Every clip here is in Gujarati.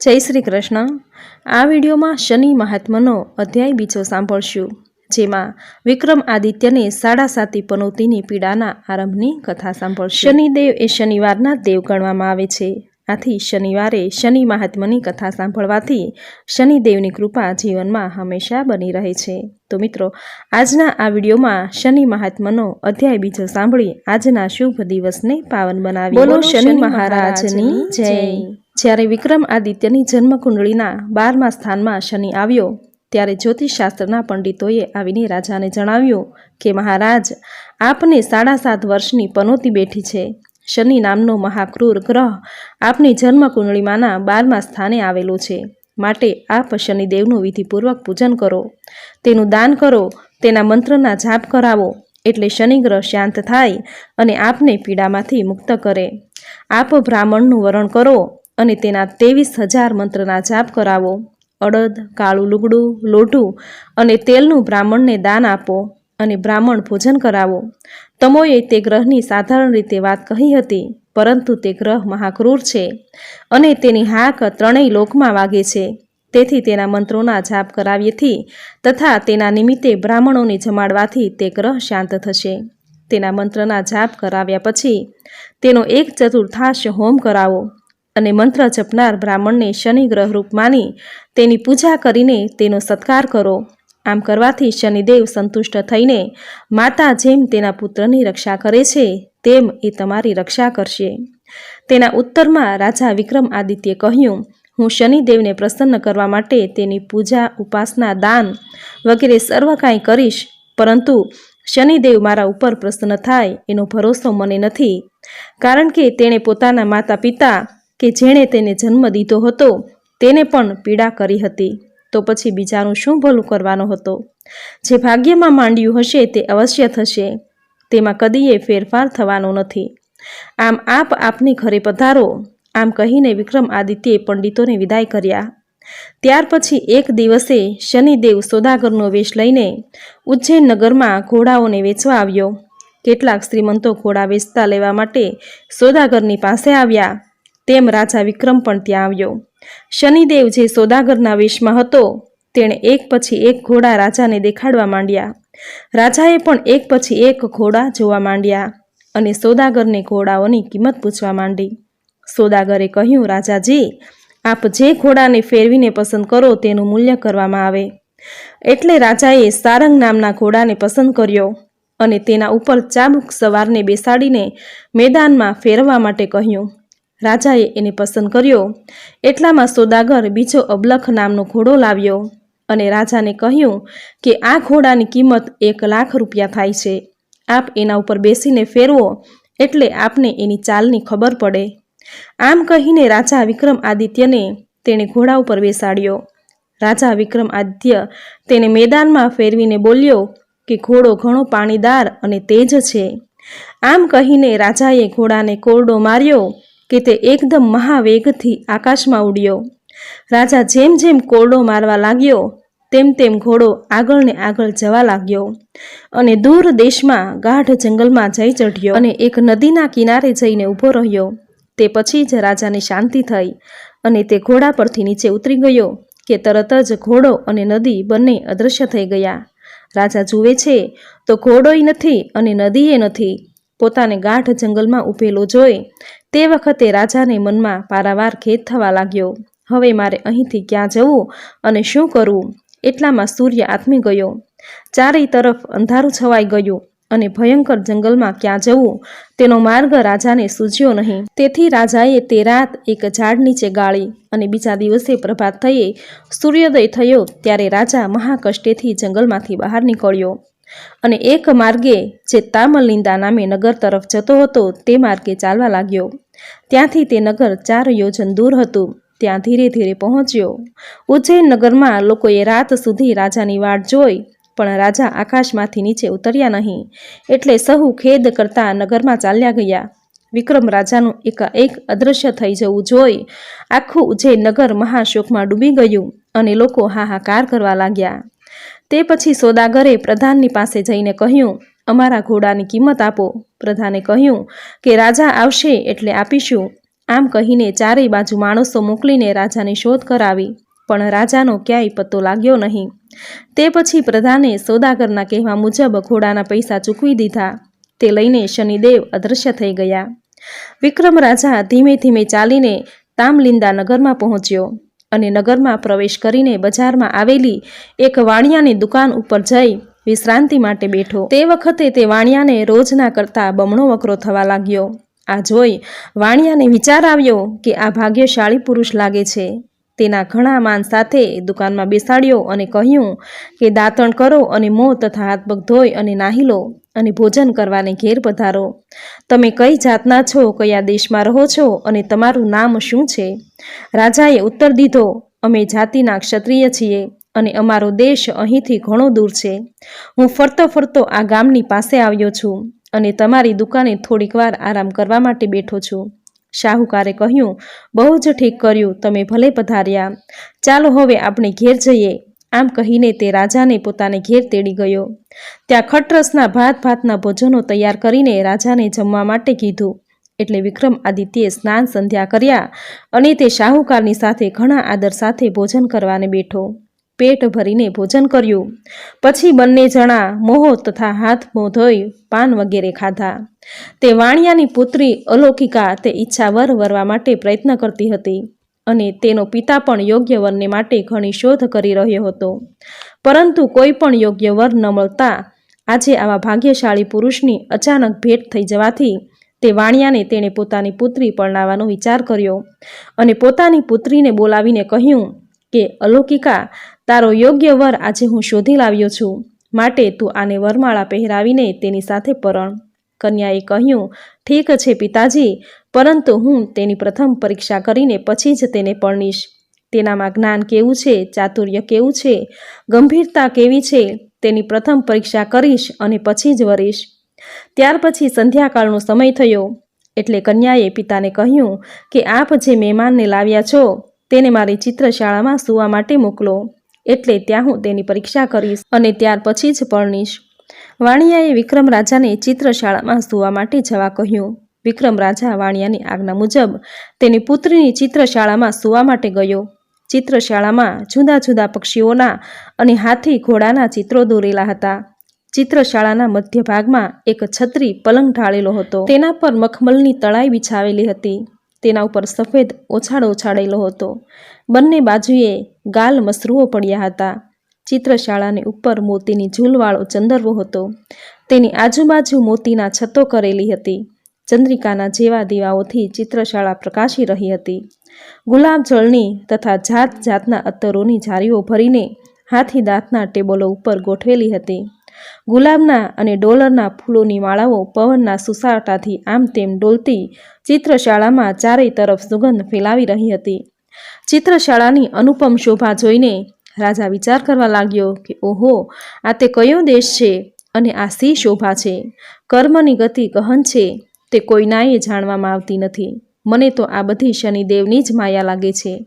જય શ્રી કૃષ્ણ. આ વિડીયોમાં શનિ મહાત્માનો અધ્યાય બીજો સાંભળશું જેમાં વિક્રમ આદિત્યને સાડા સાતી પનોતીની પીડાના આરંભની કથા સાંભળશે. શનિદેવ એ શનિવારના દેવ ગણવામાં આવે છે. આથી શનિવારે શનિ મહાત્માની કથા સાંભળવાથી શનિદેવની કૃપા જીવનમાં હંમેશા બની રહે છે. તો મિત્રો આજના આ વિડીયોમાં શનિ મહાત્માનો અધ્યાય બીજો સાંભળી આજના શુભ દિવસને પાવન બનાવી. બોલો શનિ મહારાજની જય. જ્યારે વિક્રમ આદિત્યની જન્મકુંડળીના બારમા સ્થાનમાં શનિ આવ્યો, ત્યારે જ્યોતિષશાસ્ત્રના પંડિતોએ આવીને રાજાને જણાવ્યું કે, મહારાજ, આપને સાડા સાત વર્ષની પનોતી બેઠી છે. શનિ નામનો મહાક્રૂર ગ્રહ આપની જન્મકુંડળીમાંના બારમા સ્થાને આવેલો છે. માટે આપ શનિદેવનું વિધિપૂર્વક પૂજન કરો. તેનું દાન કરો, તેના મંત્રના જાપ કરાવો, એટલે શનિગ્રહ શાંત થાય અને આપને પીડામાંથી મુક્ત કરે. આપ બ્રાહ્મણનું વરણ કરો અને તેના ત્રેવીસ હજાર મંત્રના જાપ કરાવો. અડદ, કાળું લુગડું લોઢું અને તેલનું બ્રાહ્મણને દાન આપો અને બ્રાહ્મણ ભોજન કરાવો. તમોએ તે ગ્રહની સાધારણ રીતે વાત કહી હતી, પરંતુ તે ગ્રહ મહાક્રૂર છે અને તેની હાક ત્રણેય લોકમાં વાગે છે. તેથી તેના મંત્રોના જાપ કરાવ્યેથી તથા તેના નિમિત્તે બ્રાહ્મણોને જમાડવાથી તે ગ્રહ શાંત થશે. તેના મંત્રના જાપ કરાવ્યા પછી તેનો એક ચતુર્થાંશ હોમ કરાવો. અને મંત્ર જપનાર બ્રાહ્મણને શનિ ગ્રહરૂપ માની તેની પૂજા કરીને તેનો સત્કાર કરો. આમ કરવાથી શનિદેવ સંતુષ્ટ થઈને માતા જેમ તેના પુત્રની રક્ષા કરે છે, તેમ એ તમારી રક્ષા કરશે. તેના ઉત્તરમાં રાજા વિક્રમ આદિત્ય કહ્યું, હું શનિદેવને પ્રસન્ન કરવા માટે તેની પૂજા, ઉપાસના, દાન વગેરે સર્વ કાંઈ કરીશ, પરંતુ શનિદેવ મારા ઉપર પ્રસન્ન થાય એનો ભરોસો મને નથી. કારણ કે તેણે પોતાના માતા પિતા કે જેણે તેને જન્મ દીધો હતો, તેને પણ પીડા કરી હતી. તો પછી બીજાનું શું ભલું કરવાનો હતો? જે ભાગ્યમાં માંડ્યું હશે તે અવશ્ય થશે. તેમાં કદીએ ફેરફાર થવાનો નથી. આમ આપ આપની ઘરે પધારો. આમ કહીને વિક્રમ આદિત્યએ પંડિતોને વિદાય કર્યા. ત્યાર પછી એક દિવસે શનિદેવ સોદાગરનો વેશ લઈને ઉજ્જૈન નગરમાં ઘોડાઓને વેચવા આવ્યો. કેટલાક શ્રીમંતો ઘોડા વેચતા લેવા માટે સોદાગરની પાસે આવ્યા. તેમ રાજા વિક્રમ પણ ત્યાં આવ્યો. શનિદેવ જે સોદાગરના વેશમાં હતો, તેણે એક પછી એક ઘોડા રાજાને દેખાડવા માંડ્યા. રાજાએ પણ એક પછી એક ઘોડા જોવા માંડ્યા અને સોદાગરને ઘોડાઓની કિંમત પૂછવા માંડી. સોદાગરે કહ્યું, રાજાજી, આપ જે ઘોડાને ફેરવીને પસંદ કરો તેનું મૂલ્ય કરવામાં આવે. એટલે રાજાએ સારંગ નામના ઘોડાને પસંદ કર્યો અને તેના ઉપર ચાબુક સવારને બેસાડીને મેદાનમાં ફેરવા માટે કહ્યું રાજાએ એને પસંદ કર્યો. એટલામાં સોદાગર બીજો અબલખ નામનો ઘોડો લાવ્યો અને રાજાને કહ્યું કે આ ઘોડાની કિંમત એક લાખ રૂપિયા થાય છે. આપ એના ઉપર બેસીને ફેરવો એટલે આપને એની ચાલની ખબર પડે. આમ કહીને રાજા વિક્રમ આદિત્યને તેણે ઘોડા ઉપર બેસાડ્યો. રાજા વિક્રમ આદિત્ય તેને મેદાનમાં ફેરવીને બોલ્યો કે ઘોડો ઘણો પાણીદાર અને તેજ છે. આમ કહીને રાજાએ ઘોડાને કોરડો માર્યો કે તે એકદમ મહાવેગથી આકાશમાં ઉડ્યો. રાજા જેમ જેમ કોરડો મારવા લાગ્યો, તેમ તેમ ઘોડો આગળ ને આગળ જવા લાગ્યો અને દૂર દેશમાં ગાઢ જંગલમાં જઈ ચઢ્યો અને એક નદીના કિનારે જઈને ઊભો રહ્યો. તે પછી જ રાજાને શાંતિ થઈ અને તે ઘોડા પરથી નીચે ઉતરી ગયો કે તરત જ ઘોડો અને નદી બંને અદૃશ્ય થઈ ગયા. રાજા જુએ છે તો ઘોડોય નથી અને નદીએ નથી. પોતાને ગાઢ જંગલમાં ઊભેલો જોઈ તે વખતે રાજાને મનમાં પારાવાર ખેદ થવા લાગ્યો. હવે મારે અહીંથી ક્યાં જવું અને શું કરવું? એટલામાં સૂર્ય આથમી ગયો. ચારેય તરફ અંધારું છવાઈ ગયું અને ભયંકર જંગલમાં ક્યાં જવું? તેનો માર્ગ રાજાને સૂઝ્યો નહીં. તેથી રાજાએ તે રાત એક ઝાડ નીચે ગાળી અને બીજા દિવસે પ્રભાત થયે સૂર્યોદય થયો ત્યારે રાજા મહાકષ્ટેથી જંગલમાંથી બહાર નીકળ્યો. અને એક માર્ગે જે તામલિંદા નામે નગર તરફ જતો હતો તે માર્ગે ચાલવા લાગ્યો. ત્યાંથી તે નગર ચાર યોજન દૂર હતું. ત્યાં ધીરે ધીરે પહોંચ્યો. ઉજ્જૈન નગરમાં લોકોએ રાત સુધી રાજાની વાટ જોઈ, પણ રાજા આકાશમાંથી નીચે ઉતર્યા નહીં. એટલે સહુ ખેદ કરતા નગરમાં ચાલ્યા ગયા. વિક્રમ રાજાનું એકાએક અદૃશ્ય થઈ જવું જોઈ. આખું ઉજ્જૈન નગર મહાશોકમાં ડૂબી ગયું અને લોકો હાહાકાર કરવા લાગ્યા. તે પછી સોદાગરે પ્રધાનની પાસે જઈને કહ્યું અમારા ઘોડાની કિંમત આપો. પ્રધાને કહ્યું, કે રાજા આવશે એટલે આપીશું. આમ કહીને ચારેય બાજુ માણસો મોકલીને રાજાની શોધ કરાવી, પણ રાજાનો ક્યાંય પત્તો લાગ્યો નહીં. તે પછી પ્રધાને સોદાગરના કહેવા મુજબ ઘોડાના પૈસા ચૂકવી દીધા. તે લઈને શનિદેવ અદૃશ્ય થઈ ગયા. વિક્રમ રાજા ધીમે ધીમે ચાલીને તામલિંદા નગરમાં પહોંચ્યો અને નગરમાં પ્રવેશ કરીને બજારમાં આવેલી એક વાણિયાની દુકાન ઉપર જઈ વિશ્રાંતિ માટે બેઠો. તે વખતે તે વાણિયાને રોજના કરતા બમણો વકરો થવા લાગ્યો. આ જોઈ વાણિયાને વિચાર આવ્યો કે આ ભાગ્યશાળી પુરુષ લાગે છે. તેના ઘણા માન સાથે દુકાનમાં બેસાડ્યો અને કહ્યું કે દાંતણ કરો અને મોં તથા હાથ પગ ધોઈ અને નાહી લો અને ભોજન કરવાને ઘેર પધારો. તમે કઈ જાતના છો, કયા દેશમાં રહો છો અને તમારું નામ શું છે? રાજાએ ઉત્તર દીધો, અમે જાતિના ક્ષત્રિય છીએ. અને અમારો દેશ અહીંથી ઘણો દૂર છે. હું ફરતો ફરતો આ ગામની પાસે આવ્યો છું અને તમારી દુકાને થોડીક વાર આરામ કરવા માટે બેઠો છું. શાહુકારે કહ્યું, બહુ જ ઠીક કર્યું, તમે ભલે પધાર્યા. ચાલો હવે આપણે ઘેર જઈએ. આમ કહીને તે રાજાને પોતાને ઘેર તેડી ગયો. ત્યાં ખટરસના ભાત ભાતના ભોજનો તૈયાર કરીને રાજાને જમવા માટે કીધું. એટલે વિક્રમ આદિત્યે સ્નાન સંધ્યા કર્યા અને તે શાહુકારની સાથે ઘણા આદર સાથે ભોજન કરવાને બેઠો. પેટ ભરીને ભોજન કર્યું. પછી બંને જણા મોહ તથા હાથ મોં ધોઈ પાન વગેરે ખાધા. તે વાણિયાની પુત્રી અલૌકિકા તે ઈચ્છા વર વરવા માટે પ્રયત્ન કરતી હતી અને તેનો પિતા પણ યોગ્ય વરને માટે ઘણી શોધ કરી રહ્યો હતો. પરંતુ કોઈ પણ યોગ્ય વર ન મળતા આજે આવા ભાગ્યશાળી પુરુષની અચાનક ભેટ થઈ જવાથી તે વાણિયાને તેણે પોતાની પુત્રી પરણાવવાનો વિચાર કર્યો અને પોતાની પુત્રીને બોલાવીને કહ્યું કે, અલૌકિકા તારો યોગ્ય વર આજે હું શોધી લાવ્યો છું. માટે તું આને વરમાળા પહેરાવીને તેની સાથે પરણ. કન્યાએ કહ્યું, ઠીક છે પિતાજી, પરંતુ હું તેની પ્રથમ પરીક્ષા કરીને પછી જ તેને પરણીશ. તેનામાં જ્ઞાન કેવું છે, ચાતુર્ય કેવું છે, ગંભીરતા કેવી છે, તેની પ્રથમ પરીક્ષા કરીશ અને પછી જ વરીશ. ત્યાર પછી સંધ્યાકાળનો સમય થયો. એટલે કન્યાએ પિતાને કહ્યું કે, આપ જે મહેમાનને લાવ્યા છો, તેને મારી ચિત્રશાળામાં સૂવા માટે મોકલો. એટલે ત્યાં હું તેની પરીક્ષા કરીશ અને ત્યાર પછી જ પરણીશ. વાણિયાએ વિક્રમ રાજાને ચિત્રશાળામાં સુવા માટે જવા કહ્યું. વિક્રમ રાજા વાણિયાની આજ્ઞા મુજબ તેની પુત્રીની ચિત્રશાળામાં સુવા માટે ગયો. ચિત્રશાળામાં જુદા જુદા પક્ષીઓના અને હાથી ઘોડાના ચિત્રો દોરેલા હતા. ચિત્રશાળાના મધ્ય ભાગમાં એક છત્રી પલંગ ઢાળેલો હતો. તેના પર મખમલની તળાઈ બિછાવેલી હતી. તેના ઉપર સફેદ ઓછાડો ઓછાડેલો હતો. બંને બાજુએ ગાલ મસરૂઓ પડ્યા હતા. ચિત્રશાળાની ઉપર મોતીની ઝૂલવાળો ચંદરવો હતો. તેની આજુબાજુ મોતીના છતો કરેલી હતી. ચંદ્રિકાના જેવા દીવાઓથી ચિત્રશાળા પ્રકાશી રહી હતી. ગુલાબ જળની તથા જાત જાતના અત્તરોની જારીઓ ભરીને હાથી દાંતના ટેબલો ઉપર ગોઠવેલી હતી. ગુલાબના અને ડોલરના ફૂલોની માળાઓ પવનના સુસાટાથી આમ તેમ ડોલતી ચિત્રશાળામાં ચારેય તરફ સુગંધ ફેલાવી રહી હતી. ચિત્રશાળાની અનુપમ શોભા જોઈને રાજા વિચાર કરવા લાગ્યો કે ઓહો, આ તે કયો દેશ છે અને આ સી શોભા છે? કર્મની ગતિ ગહન છે, તે કોઈનાએ જાણવામાં આવતી નથી. મને તો આ બધી શનિદેવની જ માયા લાગે છે.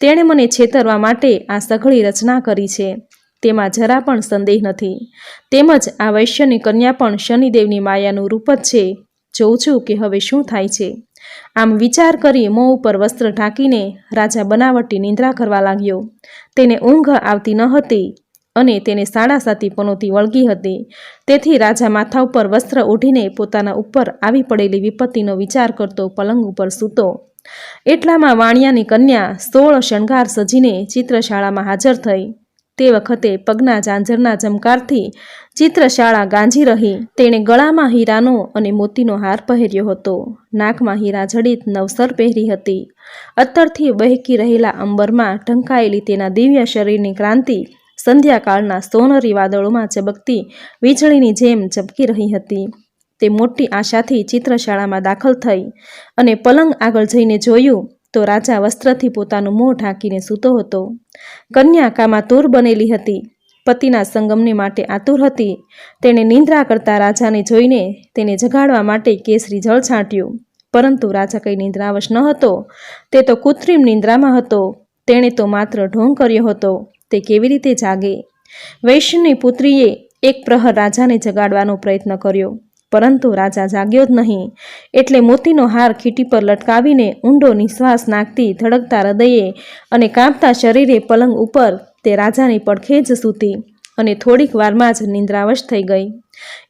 તેણે મને છેતરવા માટે આ સઘળી રચના કરી છે. તેમાં જરા પણ સંદેહ નથી. તેમજ આ વૈશ્યની કન્યા પણ શનિદેવની માયાનું રૂપ જ છે. જોઉં છું કે હવે શું થાય છે. આમ વિચાર કરી મોં ઉપર વસ્ત્ર ઢાંકીને રાજા બનાવટી નિંદ્રા કરવા લાગ્યો. તેને ઊંઘ આવતી ન હતી અને તેને સાડા સાતી પનોતી વળગી હતી. તેથી રાજા માથા ઉપર વસ્ત્ર ઓઢીને પોતાના ઉપર આવી પડેલી વિપત્તિનો વિચાર કરતો પલંગ ઉપર સૂતો. એટલામાં વાણિયાની કન્યા સોળ શણગાર સજીને ચિત્રશાળામાં હાજર થઈ. તે વખતે પગના ઝાંઝરના જમકારથી ચિત્રશાળા ગાંજી રહી. તેણે ગળામાં હીરાનો અને મોતીનો હાર પહેર્યો હતો. નાકમાં હીરા જડિત નવસર પહેરી હતી. અત્તરથી બહેકી રહેલા અંબરમાં ઢંકાયેલી તેના દિવ્ય શરીરની ક્રાંતિ સંધ્યાકાળના સોનરી વાદળોમાં ચબકતી વીજળીની જેમ ચબકી રહી હતી. તે મોટી આશાથી ચિત્રશાળામાં દાખલ થઈ અને પલંગ આગળ જઈને જોયું તો રાજા વસ્ત્રથી પોતાનું મોં ઢાંકીને સૂતો હતો. કન્યા કામાતુર બનેલી હતી. પતિના સંગમને માટે આતુર હતી. તેણે નિંદ્રા કરતા રાજાને જોઈને તેને જગાડવા માટે કેસરી જળ છાંટ્યું. પરંતુ રાજા કંઈ નિંદ્રાવશ ન હતો. તે તો કૃત્રિમ નિંદ્રામાં હતો. તેણે તો માત્ર ઢોંગ કર્યો હતો. તે કેવી રીતે જાગે? વૈશ્યની પુત્રીએ એક પ્રહર રાજાને જગાડવાનો પ્રયત્ન કર્યો. પરંતુ રાજા જાગ્યો જ નહીં. એટલે મોતીનો હાર ખીટી પર લટકાવીને ઊંડો નિશ્વાસ નાખતી ધડકતા હૃદયે અને કાંપતા શરીરે પલંગ ઉપર તે રાજાની પડખે જ સૂતી અને થોડીક વારમાં જ નિંદ્રાવશ થઈ ગઈ.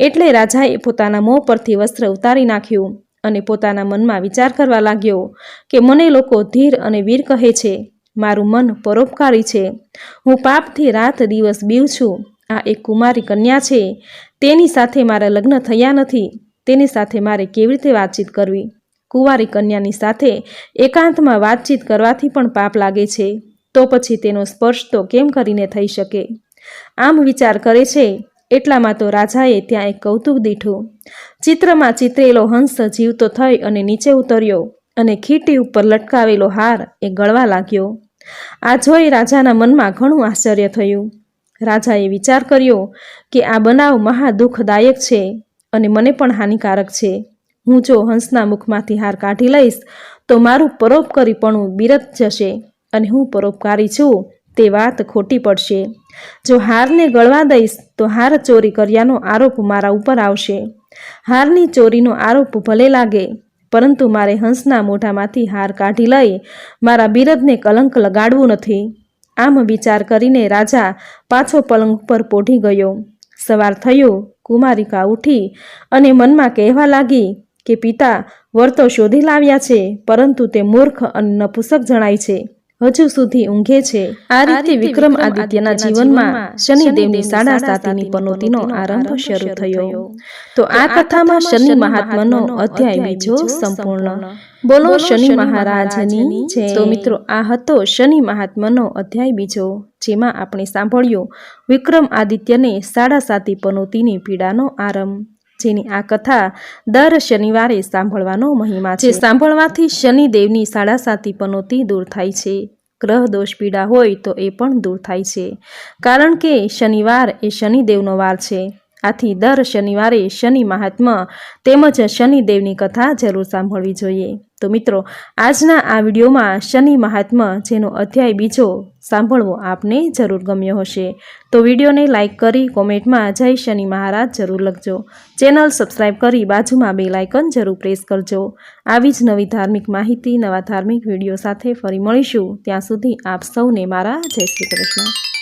એટલે રાજાએ પોતાના મોં પરથી વસ્ત્ર ઉતારી નાખ્યું અને પોતાના મનમાં વિચાર કરવા લાગ્યો કે મને લોકો ધીર અને વીર કહે છે, મારું મન પરોપકારી છે. હું પાપથી રાત દિવસ બીવ છું. આ એક કુમારી કન્યા છે. તેની સાથે મારા લગ્ન થયા નથી. તેની સાથે મારે કેવી રીતે વાતચીત કરવી? કુંવારી કન્યાની સાથે એકાંતમાં વાતચીત કરવાથી પણ પાપ લાગે છે. તો પછી તેનો સ્પર્શ તો કેમ કરીને થઈ શકે? આમ વિચાર કરે છે. એટલામાં તો રાજાએ ત્યાં એક કૌતુક દીઠું. ચિત્રમાં ચિતરેલો હંસ જીવતો થઈ અને નીચે ઉતર્યો અને ખીટી ઉપર લટકાવેલો હાર એ ગળવા લાગ્યો. આ જોઈ રાજાના મનમાં ઘણું આશ્ચર્ય થયું. રાજાએ વિચાર કર્યો કે આ બનાવ મહા દુઃખદાયક છે અને મને પણ હાનિકારક છે. હું જો હંસના મુખમાંથી હાર કાઢી લઈશ, તો મારું પરોપકારીપણું બિરત જશે અને હું પરોપકારી છું, તે વાત ખોટી પડશે. જો હારને ગળવા દઈશ, તો હાર ચોરી કર્યાનો આરોપ મારા ઉપર આવશે. હારની ચોરીનો આરોપ ભલે લાગે, પરંતુ મારે હંસના મોઢામાંથી હાર કાઢી લઈ મારા બિરદને કલંક લગાડવું નથી. આમ વિચાર કરીને રાજા પાછો પલંગ ઉપર પોઢી ગયો. સવાર થયો, કુમારિકા ઉઠી અને મનમાં કહેવા લાગી કે, પિતા વર્તો શોધી લાવ્યા છે, પરંતુ તે મૂર્ખ અને નપુસક જણાય છે. હજુ સુધી ઊંઘે છે. આ રીતે વિક્રમ આદિત્યના જીવનમાં શનિદેવની સાડા સાતીની પનોતીનો આરંભ શરૂ થયો. તો આ કથામાં શનિ મહાત્માનો અધ્યાય બીજો સંપૂર્ણ. બોલો શનિ મહારાજની જય. તો મિત્રો આ હતો શનિ મહાત્માનો અધ્યાય બીજો જેમાં આપણે સાંભળ્યું વિક્રમ આદિત્યને સાડા સાતી પનોતીની પીડાનો આરંભ. જેની આ કથા દર શનિવારે સાંભળવાનો મહિમા છે. સાંભળવાથી શનિદેવની સાડા સાતી પનોતી દૂર થાય છે. ગ્રહ દોષ પીડા હોય તો એ પણ દૂર થાય છે. કારણ કે શનિવાર એ શનિદેવનો વાર છે. આથી દર શનિવારે શનિ મહાત્મા તેમજ શનિદેવની કથા જરૂર સાંભળવી જોઈએ. તો મિત્રો, આજના આ વિડીયોમાં શનિ મહાત્મા જેનો અધ્યાય બીજો સાંભળવો આપને જરૂર ગમ્યો હશે. તો વિડીયોને લાઇક કરી કોમેન્ટમાં જય શનિ મહારાજ જરૂર લખજો. ચેનલ સબસ્ક્રાઈબ કરી બાજુમાં બે લાઇકન જરૂર પ્રેસ કરજો. આવી જ નવી ધાર્મિક માહિતી, નવા ધાર્મિક વીડિયો સાથે ફરી મળીશું. ત્યાં સુધી આપ સૌને મારા જય શ્રી કૃષ્ણ.